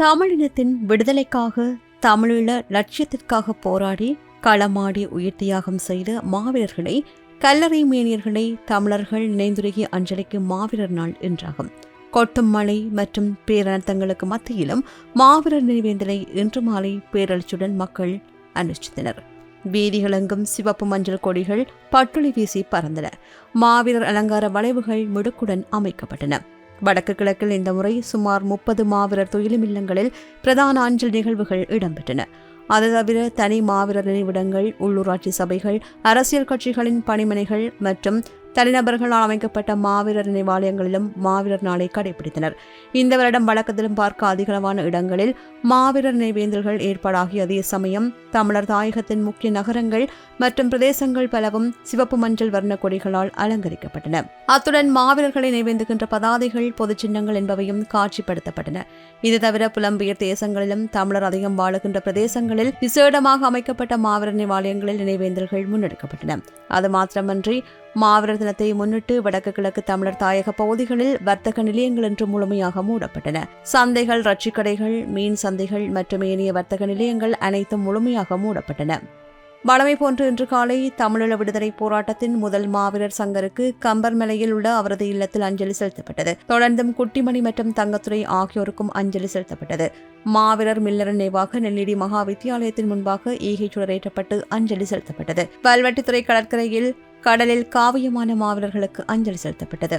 தமிழினத்தின் விடுதலைக்காக தமிழீழ லட்சியத்திற்காக போராடி களமாடி உயிர் தியாகம் செய்த மாவீரர்களை கல்லறை மேனியர்களை தமிழர்கள் நினைந்துருகிய அஞ்சலிக்கு மாவீரர் நாள் என்றாகும். கொட்டும் மழை மற்றும் பேரணத்தங்களுக்கு மத்தியிலும் மாவீரர் நினைவேந்தலை இன்று மாலை பேரழிச்சுடன் மக்கள் அனுஷ்டித்தனர். வீதிகளெங்கும் சிவப்பு மஞ்சள் கொடிகள் பட்டுளி வீசி பறந்தன. மாவீரர் அலங்கார வளைவுகள் முடுக்குடன் அமைக்கப்பட்டன. வடக்கு கிழக்கில் இந்த முறை சுமார் முப்பது மாவீரர் துயிலும் இல்லங்களில் பிரதான அஞ்சல் நிகழ்வுகள் இடம்பெற்றன. அது தவிர தனி மாவீரர் நினைவிடங்கள் உள்ளூராட்சி சபைகள் அரசியல் கட்சிகளின் பணிமனைகள் மற்றும் தனிநபர்களால் அமைக்கப்பட்ட மாவீரர் நினைவாலயங்களிலும் மாவீரர் நாளை கடைபிடித்தனர். இந்த வருடம் வழக்கத்திலும் பார்க்க அதிகளவான இடங்களில் மாவீரர் நினைவேந்தல்கள் ஏற்பாடாகிய அதே சமயம். தமிழர் தாயகத்தின் முக்கிய நகரங்கள் மற்றும் பிரதேசங்கள் பலவும் சிவப்பு மஞ்சள் வர்ண கொடிகளால் அலங்கரிக்கப்பட்டன. அத்துடன் மாவீரர்களை நினைவேந்துகின்ற பதாதைகள் பொதுச்சின்னங்கள் என்பவையும் காட்சிப்படுத்தப்பட்டன. இது தவிர புலம்பெயர் தேசங்களிலும் தமிழர் அதிகம் வாழுகின்ற பிரதேசங்களில் விசேடமாக அமைக்கப்பட்ட மாவீரர் நினைவாலயங்களில் நினைவேந்தல்கள் முன்னெடுக்கப்பட்டன. அது மாத்திரமன்றி மாவீரர் தினத்தை முன்னிட்டு வடக்கு கிழக்கு தமிழர் தாயக பகுதிகளில் வர்த்தக நிலையங்கள் இன்று முழுமையாக மூடப்பட்டன. சந்தைகள் ரட்சிக்கடைகள் மீன் சந்தைகள் மற்றும் ஏனைய வர்த்தக நிலையங்கள் அனைத்தும் முழுமையாக மூடப்பட்டன. வளமை போன்று இன்று காலை தமிழீழ விடுதலை போராட்டத்தின் முதல் மாவீரர் சங்கருக்கு கம்பர்மலையில் உள்ள அவரது இல்லத்தில் அஞ்சலி செலுத்தப்பட்டது. தொடர்ந்தும் குட்டிமணி மற்றும் தங்கத்துறை ஆகியோருக்கும் அஞ்சலி செலுத்தப்பட்டது. மாவீரர் மில்லர் நினைவாக நெல்லிடி மகா வித்தியாலயத்தின் முன்பாக ஈகை சுடரேற்றப்பட்டு அஞ்சலி செலுத்தப்பட்டது. பல்வெட்டித்துறை கடற்கரையில் கடலில் காவியமான மாவீரர்களுக்கு அஞ்சலி செலுத்தப்பட்டது.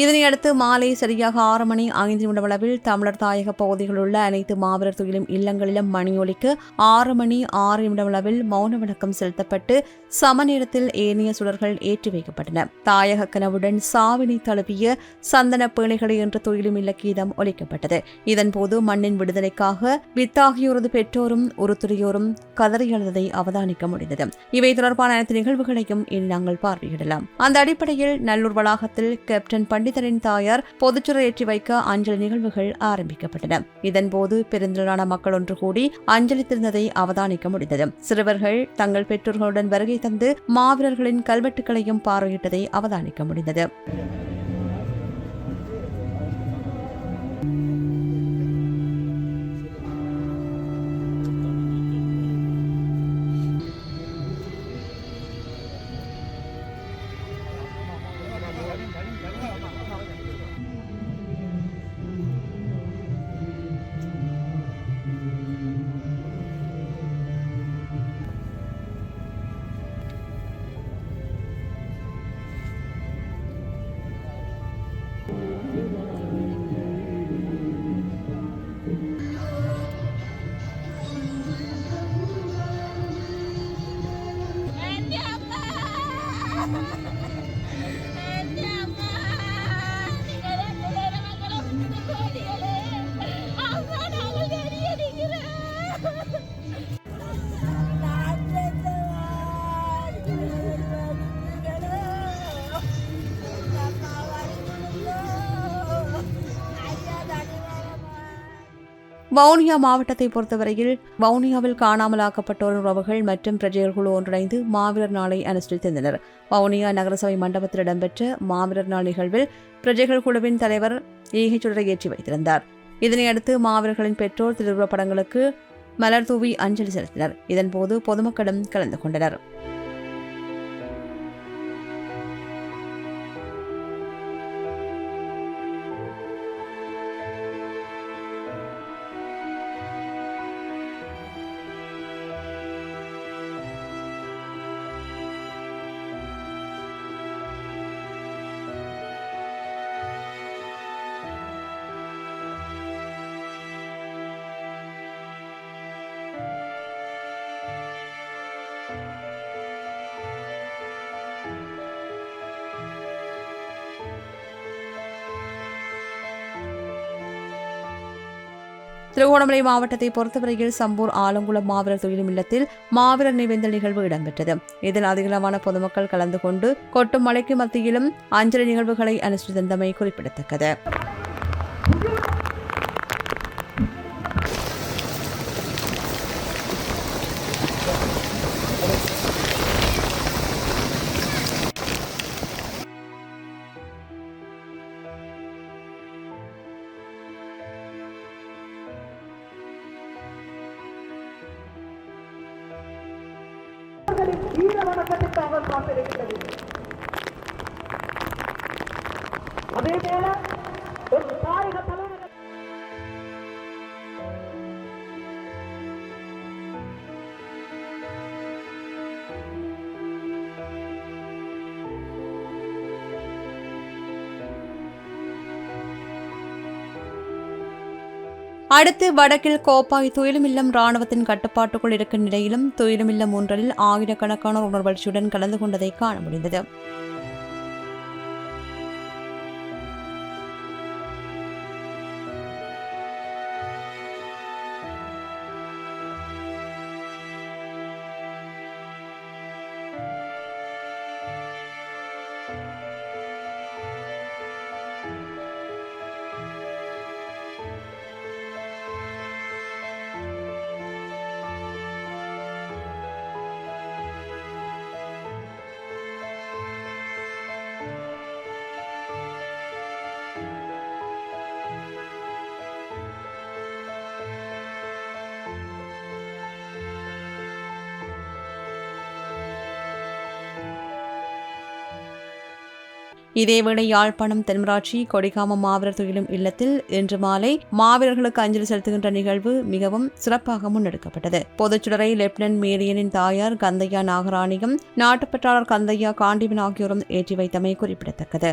இதனையடுத்து மாலை சரியாக ஆறு மணி ஐந்து நிமிடமளவில் தமிழர் தாயக பகுதிகளில் உள்ள அனைத்து மாவீரர் துயிலும் இல்லங்களிலும் மணியொலிக்கு ஆறு மணி ஆறு நிமிடமளவில் மௌன வணக்கம் செலுத்தப்பட்டு சம நேரத்தில் ஏனைய சுடர்கள் ஏற்றி வைக்கப்பட்டன. தாயக கனவுடன் சாவினை தழுவிய சந்தன பேழைகளை என்ற துயிலும் இல்ல கீதம் ஒலிக்கப்பட்டது. இதன்போது மண்ணின் விடுதலைக்காக வித்தாகியோரது பெற்றோரும் உருத்துறையோரும் கதறி எழுந்ததை அவதானிக்க முடிந்தது. இவை தொடர்பான அனைத்து நிகழ்வுகளையும் இனி நாங்கள் பார்வையிடலாம். அந்த அடிப்படையில் நல்லூர் வளாகத்தில் கேப்டன் பண்டிதரின் தாயார் பொதுச்சுரை ஏற்றி வைக்க அஞ்சலி நிகழ்வுகள் ஆரம்பிக்கப்பட்டன. இதன்போது பெருந்திரளான மக்கள் ஒன்று கூடி அஞ்சலி திருந்ததை அவதானிக்க முடிந்தது. சிறுவர்கள் தங்கள் பெற்றோர்களுடன் வருகை தந்து மாவீரர்களின் கல்வெட்டுகளையும் பார்வையிட்டதை அவதானிக்க முடிந்தது. வவுனியா மாவட்டத்தை பொறுத்தவரையில் வவுனியாவில் காணாமலாக்கப்பட்டோர் உறவுகள் மற்றும் பிரஜைகள் குழு ஒன்றிணைந்து மாவீரர் நாளை அனுஷ்டித்திருந்தனர் வவுனியா நகரசபை மண்டபத்தில் இடம்பெற்ற மாவீரர் நாள் நிகழ்வில் பிரஜைகள் குழுவின் தலைவர் ஈகை சுடரை ஏற்றி வைத்திருந்தார். இதனையடுத்து மாவீரர்களின் பெற்றோர் திருவுருவப் படங்களுக்கு மலர் தூவி அஞ்சலி செலுத்தினர். இதன்போது பொதுமக்களும் கலந்து கொண்டனர். திருகோணமலை மாவட்டத்தை பொறுத்தவரையில் சம்பூர் ஆலங்குளம் மாவீரர் தொழில் இல்லத்தில் மாவீரர் நிவேந்தல் நிகழ்வு இடம்பெற்றது. இதில் அதிகளவான பொதுமக்கள் கலந்து கொண்டு கொட்டும் மலைக்கு மத்தியிலும் அஞ்சலி நிகழ்வுகளை அனுசரித்தமை குறிப்பிடத்தக்கது. வீர வணக்கத்திற்காக காத்திருக்கிறது. அதே போல ஒரு தாயக அடுத்து வடக்கில் கோப்பாய் துயிலுமில்லம் ராணுவத்தின் கட்டுப்பாட்டுக்குள் இருக்கும் நிலையிலும் துயிலுமில்லம் ஒன்றலில் ஆயிரக்கணக்கானோர் உணர்வழ்ச்சியுடன் கலந்து கொண்டதை காண முடிந்தது. இதேவேளை யாழ்ப்பாணம் தென்மராட்சி கொடிகாமம் மாவீரர் துயிலும் இல்லத்தில் இன்று மாலை மாவீரர்களுக்கு அஞ்சலி செலுத்துகின்ற நிகழ்வு மிகவும் சிறப்பாக முன்னெடுக்கப்பட்டது. பொதுச்சுடரை லெப்டினன்ட் மேரியனின் தாயார் கந்தையா நாகராணியும் நாட்டுப்பற்றாளர் கந்தையா காண்டிவன் ஆகியோரும் ஏற்றி வைத்தமை குறிப்பிடத்தக்கது.